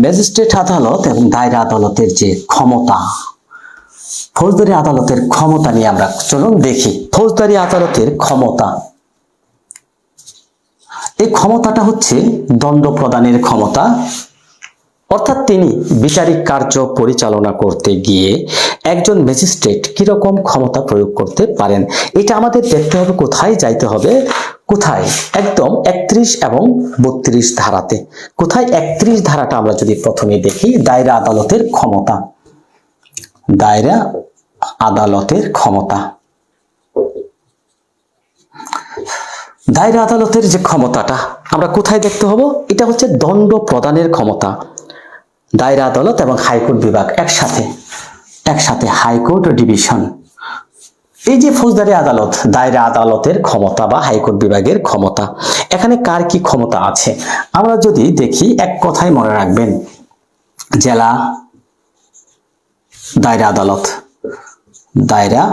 Magistrate আদালত এবং দায়রা আদালতের যে ক্ষমতা, ফৌজদারি আদালতের ক্ষমতা নিয়ে আমরা চলুন দেখি। ফৌজদারি আদালতের ক্ষমতা। এই ক্ষমতাটা হচ্ছে দণ্ড প্রদানের ক্ষমতা। অর্থাৎ তিনি বিচারিক কার্য পরিচালনা করতে গিয়ে একজন ম্যাজিস্ট্রেট কীরকম ক্ষমতা প্রয়োগ করতে পারেন, এটা আমাদের দেখতে হবে, কোথায় যাইতে হবে কোথায়? একদম একত্রিশ এবং বত্রিশ ধারাতে। কোথায় একত্রিশ ধারাটা আমরা যদি প্রথমে দেখি? দায়রা আদালতের ক্ষমতা। দায়রা আদালতের ক্ষমতা। দায়রা আদালতের যে ক্ষমতাটা, আমরা কোথায় দেখতে হব? এটা হচ্ছে দণ্ড প্রদানের ক্ষমতা। দায়রা আদালত এবং হাইকোর্ট বিভাগ একসাথে। একসাথে হাইকোর্ট ডিভিশন। এই যে ফৌজদারি আদালত, দায়রা আদালতের ক্ষমতা বা হাইকোর্ট বিভাগের ক্ষমতা, এখানে কার কি ক্ষমতা আছে? আমরা যদি দেখি, এক কথায় মনে রাখবেন, জেলা, দায়রা আদালত, দায়রা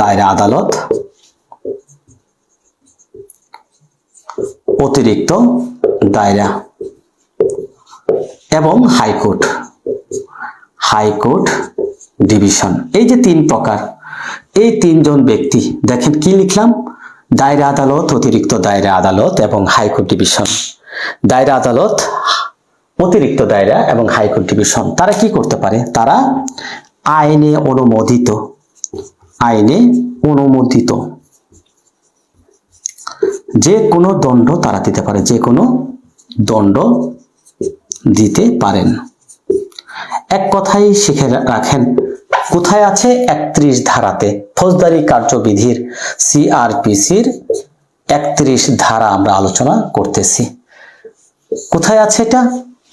দায়রা আদালত, অতিরিক্ত দায়রা এবং হাইকোর্ট হাইকোর্ট ডিভিশন। এই যে তিন প্রকার এই তিনজন ব্যক্তি, দেখেন কি লিখলাম? দায়রা আদালত, অতিরিক্ত দায়রা আদালত এবং হাইকোর্ট ডিভিশন দায়রা আদালত, অতিরিক্ত দায়রা এবং হাইকোর্ট ডিভিশন তারা কি করতে পারে? তারা আইনে অনুমোদিত। আইনে অনুমোদিত। যে কোনো দণ্ড তারা দিতে পারে। যে কোনো দণ্ড দিতে পারেন। এক কথাই শিখে রাখেন কোথায় আছে একত্রিশ ধারাতে? ফৌজদারি কার্যবিধির সিআরপিসির একত্রিশ ধারা আমরা আলোচনা করতেছি। কোথায় আছে এটা?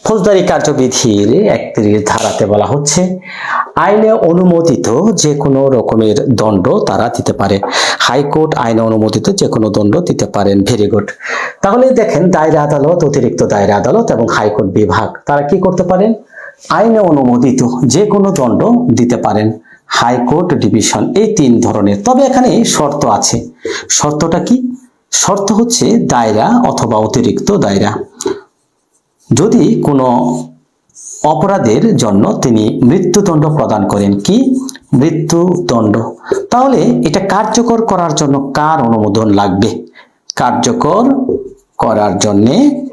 ফৌজদারি কার্যবিধির একত্রিশ ধারাতে বলা হচ্ছে, আইনে অনুমোদিত যে কোনো রকমের দণ্ড তারা দিতে পারে। হাইকোর্ট আইনে অনুমোদিত যে কোনো দণ্ড দিতে পারেন, ভেরি গুড। তাহলে দেখেন দায়রা আদালত, অতিরিক্ত দায়রা আদালত এবং হাইকোর্ট বিভাগ, তারা কি করতে পারেন? আইনে অনুমোদিত যে কোনো দণ্ড দিতে পারেন। হাইকোর্ট ডিভিশন এই তিন ধরনের। তবে এখানে শর্ত আছে। শর্তটা কি? শর্ত হচ্ছে দায়রা অথবা অতিরিক্ত দায়রা। যদি কোনো অপরাধের জন্য তিনি মৃত্যুদণ্ড প্রদান করেন, কি? মৃত্যুদণ্ড। তাহলে এটা কার্যকর করার জন্য কার অনুমোদন লাগবে? কার্যকর করার জন্যে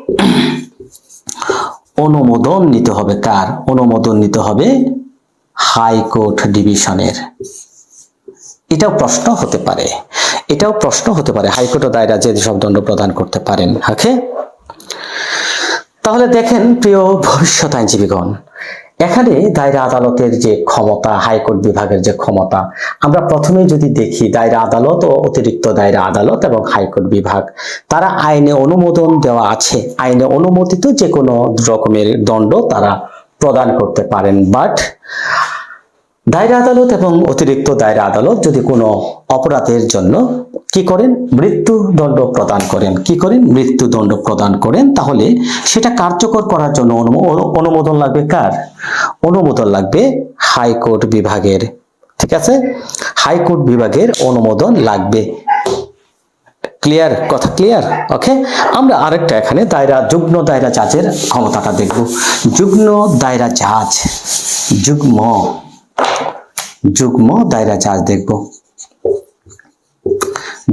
অনুমোদন নিতে হবে কার? অনুমোদন নিতে হবে হাইকোর্ট ডিভিশনের। এটাও প্রশ্ন হতে পারে। এটাও প্রশ্ন হতে পারে। হাইকোর্ট দায়রা যে সব দণ্ড প্রদান করতে পারেন। ওকে? তাহলে দেখেন প্রিয় ভবিষ্যৎ আইনজীবীগণ এখানে দায়রা আদালতের যে ক্ষমতা, হাইকোর্ট বিভাগের যে ক্ষমতা, আমরা প্রথমে যদি দেখি দায়রা আদালত ও অতিরিক্ত দায়রা আদালত এবং হাইকোর্ট বিভাগ, তারা আইনে অনুমোদন দেওয়া আছে। আইনে অনুমোদিত যে কোনো রকমের দণ্ড তারা প্রদান করতে পারেন বাট দায়রা আদালত এবং অতিরিক্ত দায়রা আদালত যদি কোনো অপরাধের জন্য কি করেন? মৃত্যুদণ্ড প্রদান করেন। কি করেন? মৃত্যুদণ্ড প্রদান করেন। তাহলে সেটা কার্যকর করার জন্য অনুমো- অনুমোদন লাগবে কার? অনুমোদন লাগবে হাইকোর্ট বিভাগের। ঠিক আছে? হাইকোর্ট বিভাগের অনুমোদন লাগবে। ক্লিয়ার? কথা ক্লিয়ার? ওকে? আমরা আরেকটা এখানে দায়রা, যুগ্ম দায়রা জাজের ক্ষমতাটা দেখব। যুগ্ম দায়রা জাজ, যুগ্ম যুগ্ম দায়রা জাজ দেখব।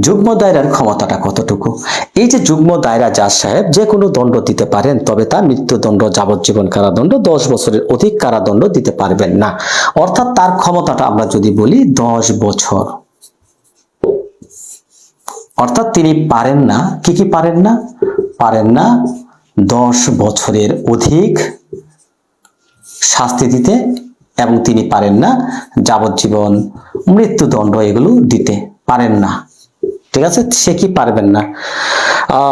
যুগ্ম দায়রার ক্ষমতাটা কতটুকু? এই যে যুগ্ম দায়রা জাজ সাহেব যে কোনো দণ্ড দিতে পারেন, তবে তা মৃত্যুদণ্ড, যাবজ্জীবন কারাদণ্ড, দশ বছরের অধিক কারাদণ্ড দিতে পারবেন না। অর্থাৎ তার ক্ষমতাটা আমরা যদি বলি দশ বছর। অর্থাৎ তিনি পারেন না। কি কি পারেন না? পারেন না দশ বছরের অধিক শাস্তি দিতে এবং তিনি পারেন না। যাবজ্জীবন, মৃত্যুদণ্ড এগুলো দিতে পারেন না। ঠিক আছে? সে কি পারবেন না?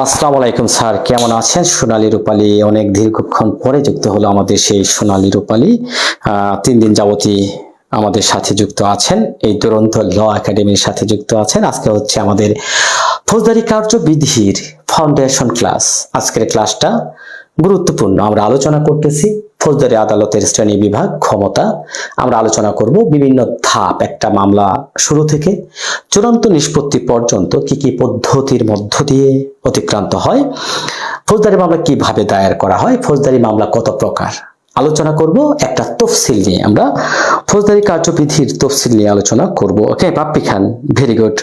আসসালামু আলাইকুম স্যার, কেমন আছেন? সোনালী রূপালী অনেক দীর্ঘক্ষণ পরে যুক্ত হলো আমাদের সেই সোনালী রূপালী। তিন দিন যাবতী আমাদের সাথে যুক্ত আছেন। এই দুরন্ত ল একাডেমির সাথে যুক্ত আছেন। আজকে হচ্ছে আমাদের ফৌজদারি কার্যবিধির ফাউন্ডেশন ক্লাস আজকের ক্লাসটা গুরুত্বপূর্ণ। আমরা আলোচনা করতেছি ফৌজদারি আদালতের শ্রেণি বিভাগ ক্ষমতা। আমরা আলোচনা করব বিভিন্ন ধাপ, একটা মামলা শুরু থেকে। চূড়ান্ত নিষ্পত্তি পর্যন্ত কি কি পদ্ধতির মধ্য দিয়ে অতিক্রান্ত হয়? ফৌজদারি মামলা কীভাবে দায়ের করা হয়? ফৌজদারি মামলা কত প্রকার? আলোচনা করব একটা তফসিল নিয়ে। আমরা ফৌজদারি কার্যবিধির তফসিল নিয়ে আলোচনা করব। Okay Pappi Khan very good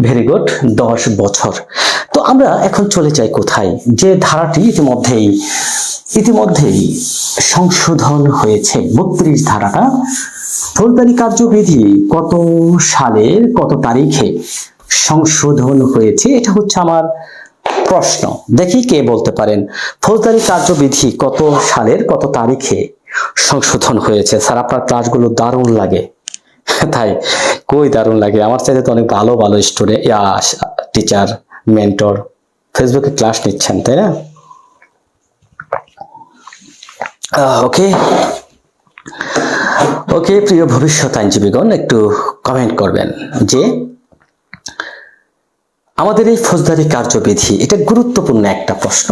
very good দশ বছর। তো আমরা এখন চলে যাই কোথায়? যে ধারাটি ইতিমধ্যেই ইতিমধ্যেই সংশোধন হয়েছে। বত্রিশ ধারাটা। ফৌজদারি কার্যবিধি কত সালের, কত তারিখে সংশোধন হয়েছে? এটা হচ্ছে আমার প্রশ্ন। দেখি কে বলতে পারেন। ফৌজদারি কার্যবিধি কত সালের, কত তারিখে সংশোধন হয়েছে? স্যার, আপনার ক্লাসগুলো দারুণ লাগে। তাই কই দারুণ লাগে? আমার চাইতে তো অনেক ভালো ভালো স্টুডেন্ট টিচার মেন্টর ফেসবুকে ক্লাস নিচ্ছেন, তাই না? ওকে ওকে প্রিয় ভবিষ্যৎ আইনজীবীগণ, একটু কমেন্ট করবেন যে আমাদের এই ফৌজদারি কার্যবিধি, এটা গুরুত্বপূর্ণ একটা প্রশ্ন।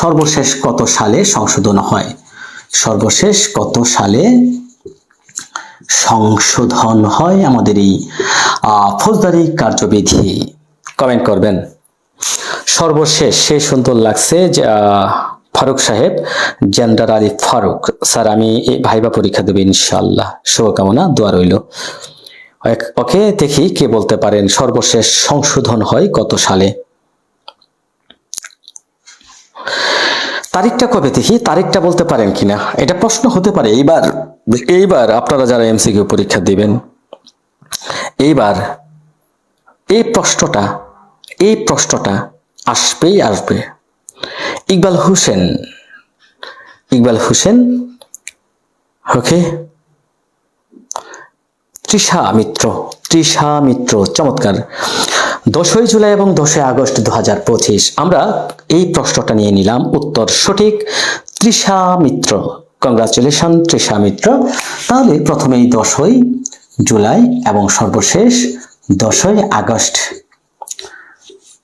সর্বশেষ কত সালে সংশোধন হয়? সর্বশেষ কত সালে সংশোধন হয় আমাদের এই ফৌজদারি কার্যবিধি? কমেন্ট করবেন। সর্বশেষ সে সুন্দর লাগছে যে ফারুক সাহেব, জেন্ডার আলী ফারুক। স্যার, আমি ভাইবা পরীক্ষা দেবো ইনশাল্লাহ শুভকামনা, দোয়া রইল। ওকে দেখি কে বলতে পারেন সর্বশেষ সংশোধন হয় কত সালে। তারিখটা কবে দেখি? তারিখটা বলতে পারেন কিনা? এটা প্রশ্ন হতে পারে। এইবার এইবার আপনারা যারা এমসিকিউ পরীক্ষা দিবেন, এইবার এই প্রশ্নটা এই প্রশ্নটা আসবেই আসবে। ইকবাল হোসেন ইকবাল হোসেন, ওকে? তৃষা মিত্র তৃষা মিত্র চমৎকার। দশই জুলাই এবং দশই আগস্ট দু হাজার পঁচিশ, আমরা এই প্রশ্নটা নিয়ে নিলাম, উত্তর সঠিক তৃষা মিত্র কংগ্রাচুলেশন তৃষা মিত্র তাহলে প্রথমেই দশই জুলাই এবং সর্বশেষ দশই আগস্ট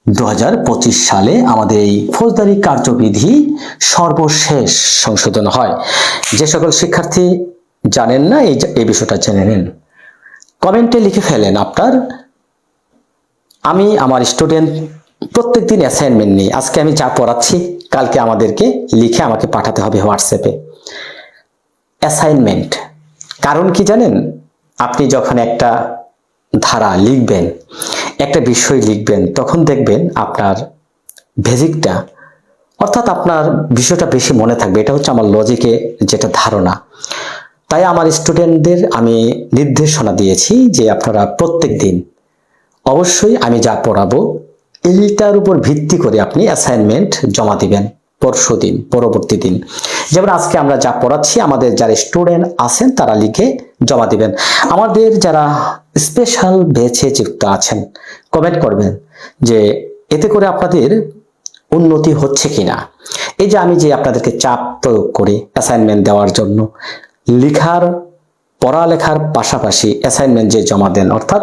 দু হাজার পঁচিশ সালে আমাদের এই ফৌজদারি কার্যবিধি সর্বশেষ সংশোধন হয়। যে সকল শিক্ষার্থী জানেন না, এই এই বিষয়টা জেনে নিন। কমেন্টে লিখে ফেলেন, আপনার, আমি আমার স্টুডেন্ট প্রত্যেকদিন অ্যাসাইনমেন্ট নিই। আজকে আমি যা পড়াচ্ছি, কালকে আমাদেরকে লিখে আমাকে পাঠাতে হবে হোয়াটসঅ্যাপে অ্যাসাইনমেন্ট কারণ কি জানেন? আপনি যখন একটা ধারা লিখবেন, একটা বিষয় লিখবেন, তখন দেখবেন আপনার বেসিকটা অর্থাৎ আপনার বিষয়টা বেশি মনে থাকবে। এটা হচ্ছে আমার লজিকে যেটা ধারণা। তাই আমার স্টুডেন্টদের আমি নির্দেশনা দিয়েছি যে আপনারা প্রত্যেক দিন অবশ্যই আমি যা পড়াবো, এইটার উপর ভিত্তি করে আপনি অ্যাসাইনমেন্ট জমা দিবেন পরশু দিন পরবর্তী দিন। যেমন আজকে আমরা যা পড়াচ্ছি, আমাদের যারা স্টুডেন্ট আছেন তারা লিখে জমা দিবেন। আমাদের যারা স্পেশাল বেছে যুক্ত আছেন কমেন্ট করবেন যে এতে করে আপনাদের উন্নতি হচ্ছে কিনা। এই যে আমি যে আপনাদেরকে চাপ প্রয়োগ করি অ্যাসাইনমেন্ট দেওয়ার জন্য লিখার, পড়ালেখার পাশাপাশি অ্যাসাইনমেন্ট যে জমা দেন, অর্থাৎ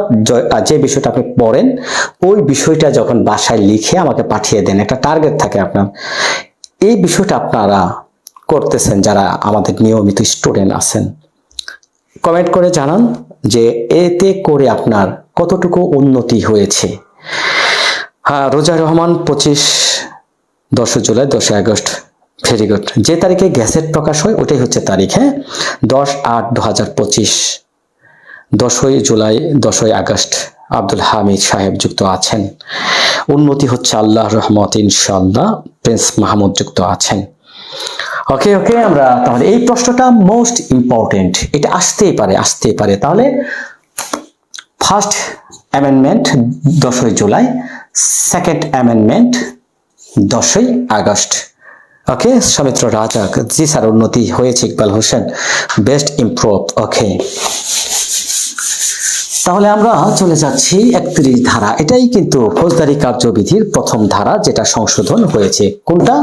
যে বিষয়টা আপনি পড়েন, ওই বিষয়টা যখন বাসায় লিখে আমাকে পাঠিয়ে দেন, একটা টার্গেট থাকে আপনার। এই বিষয়টা আপনারা করতেছেন যারা আমাদের নিয়মিত স্টুডেন্ট আছেন। কমেন্ট করে জানান যে এতে করে আপনার কতটুকু উন্নতি হয়েছে। হ্যাঁ রোজা রহমান পঁচিশ, দশই জুলাই, দশই আগস্ট। ভেরি গুড যে তারিখে গ্যাসেট প্রকাশ হয়, ওটাই হচ্ছে তারিখ হ্যাঁ? দশ আট দু হাজার পঁচিশ। দশই জুলাই, দশই আগস্ট আব্দুল হামিদ সাহেব যুক্ত আছেন। উন্নতি হচ্ছে আল্লাহ রহমত ইনশাল্লাহ প্রিন্স মাহমুদ যুক্ত আছেন। ওকে ওকে, আমরা তাহলে এই প্রশ্নটা মোস্ট ইম্পর্টেন্ট এটা আসতেই পারে আসতেই পারে। তাহলে ফার্স্ট অ্যামেন্ডমেন্ট দশই জুলাই সেকেন্ড অ্যামেন্ডমেন্ট দশই আগস্ট। ওকে, সমিত্র রাজাক, জি স্যার, উন্নতি হয়েছে, Iqbal Hossain. Best improve, okay. তাহলে আমরা চলে যাচ্ছি একত্রিশ ধারা। এটাই কিন্তু ফৌজদারি কার্যবিধির প্রথম ধারা যেটা সংশোধন হয়েছে। কোনটা?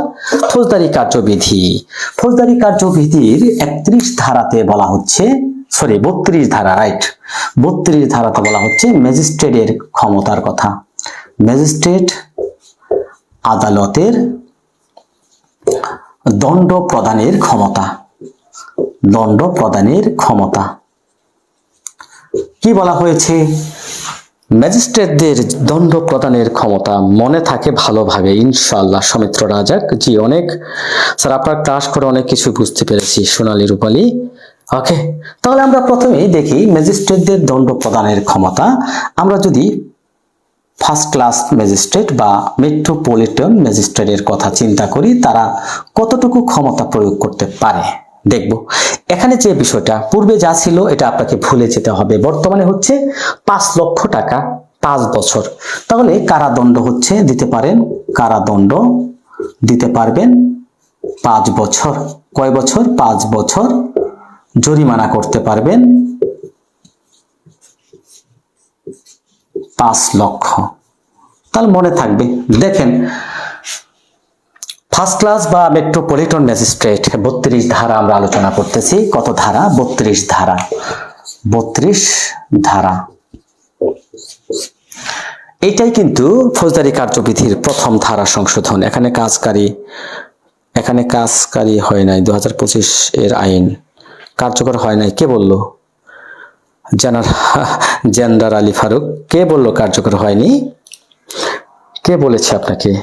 ফৌজদারি কার্যবিধি। ফৌজদারি কার্যবিধির একত্রিশ ধারাতে বলা হচ্ছে, সরি, বত্রিশ ধারা, রাইট। বত্রিশ ধারাতে বলা হচ্ছে ম্যাজিস্ট্রেটের ক্ষমতার কথা। ম্যাজিস্ট্রেট আদালতের দণ্ড প্রদানের ক্ষমতা। দণ্ড প্রদানের ক্ষমতা। কি বলা হয়েছে? ম্যাজিস্ট্রেটদের দণ্ড প্রদানের ক্ষমতা মনে থাকে ভালোভাবে, ইনশাআল্লাহ, সমিত্র রাজাক। জি, অনেক। স্যার, আপনার ক্লাস করে অনেক কিছু বুঝতে পেরেছি, সোনালী রূপালী। ওকে, তাহলে আমরা প্রথমেই দেখি ম্যাজিস্ট্রেটদের দণ্ড প্রদানের ক্ষমতা। আমরা যদি ফার্স্ট ক্লাস ম্যাজিস্ট্রেট বা মেট্রোপলিটন ম্যাজিস্ট্রেটের কথা চিন্তা করি, তারা কতটুকু ক্ষমতা প্রয়োগ করতে পারে? দেখব। এখানে যে বিষয়টা, পূর্বে যা ছিল এটা আপনাকে ভুলে যেতে হবে। বর্তমানে হচ্ছে পাঁচ লক্ষ টাকা পাঁচ বছর। তাহলে কারাদণ্ড হচ্ছে, দিতে পারেন, কারাদণ্ড দিতে পারবেন পাঁচ বছর। কয় বছর? পাঁচ বছর জরিমানা করতে পারবেন। পাঁচ লক্ষ। তাহলে মনে থাকবে, দেখেন ফার্স্ট ক্লাস বা মেট্রোপলিটন ম্যাজিস্ট্রেট বত্রিশ ধারা আমরা আলোচনা করতেছি। কত ধারা? বত্রিশ ধারা। বত্রিশ ধারা। এইটাই কিন্তু ফৌজদারি কার্যবিধির প্রথম ধারা সংশোধন। এখানে কাজকারী এখানে কাজকারী হয় নাই দু হাজার পঁচিশ এর আইন। কার্যকর হয় নাই, কে বলল? জেন্ডার আলী ফারুক, কে বলল কার্যকর হয়নি? কে বলেছে আপনাকে?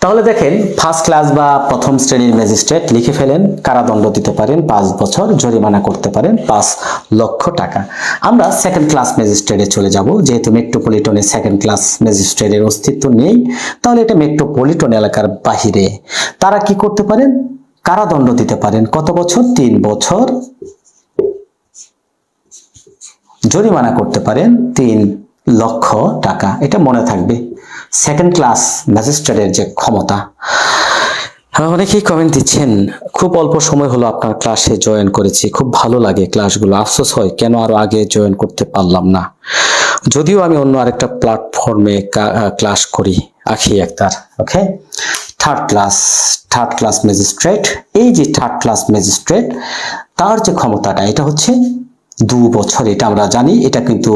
তাহলে দেখেন ফার্স্ট ক্লাস বা প্রথম শ্রেণির ম্যাজিস্ট্রেট লিখে ফেলেন, কারাদণ্ড দিতে পারেন, পাঁচ বছর জরিমানা করতে পারেন, পাঁচ লক্ষ টাকা। আমরা সেকেন্ড ক্লাস ম্যাজিস্ট্রেটে চলে যাব, যেহেতু মেট্রোপলিটনে সেকেন্ড ক্লাস ম্যাজিস্ট্রেটের অস্তিত্ব নেই, তাহলে এটা মেট্রোপলিটন এলাকার বাহিরে। তারা কি করতে পারেন? কারাদণ্ড দিতে পারেন। কত বছর? তিন বছর। জরিমানা করতে পারেন তিন লক্ষ টাকা। এটা মনে থাকবে। সেকেন্ড ক্লাস ম্যাজিস্ট্রেটের যে ক্ষমতা। হ্যাঁ, অনেকেই কমেন্ট দিচ্ছেন খুব অল্প সময় হলো আপনার ক্লাসে জয়েন করেছি। খুব ভালো লাগে ক্লাসগুলো আফসোস হয় কেন আরও আগে জয়েন করতে পারলাম না? যদিও আমি অন্য আরেকটা প্ল্যাটফর্মে ক্লাস করি আখি একতার okay third class third class magistrate এই যে থার্ড ক্লাস ম্যাজিস্ট্রেট তার যে ক্ষমতাটা, এটা হচ্ছে দু বছর, এটা আমরা জানি, এটা কিন্তু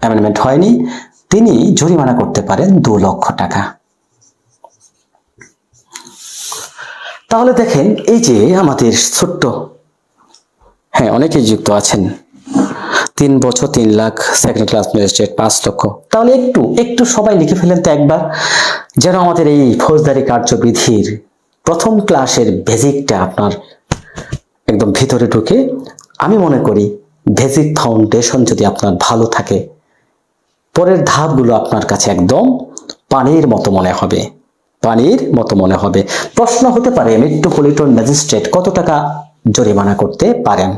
অ্যামেন্ডমেন্ট হয়নি। তিনি জরিমানা করতে পারেন দু লক্ষ টাকা। তাহলে দেখেন, এই যে আমাদের ছোট্ট হ্যাঁ অনেকেই যুক্ত আছেন। তিন বছর, তিন লাখ সেকেন্ড ক্লাস ম্যাজিস্ট্রেট পাঁচ লক্ষ। তাহলে একটু একটু সবাই লিখে ফেলেন তো একবার। যেন আমাদের এই ফৌজদারি কার্যবিধির প্রথম ক্লাসের বেসিকটা আপনার একদম ভিতরে ঢুকে, আমি মনে করি বেসিক ফাউন্ডেশন যদি আপনার ভালো থাকে, পরের ধাপগুলো আপনার কাছে একদম পানির মতো মনে হবে, পানির মতো মনে হবে। প্রশ্ন হতে পারে, মেট্রোপলিটন ম্যাজিস্ট্রেট কত টাকা জরিমানা করতে পারেন?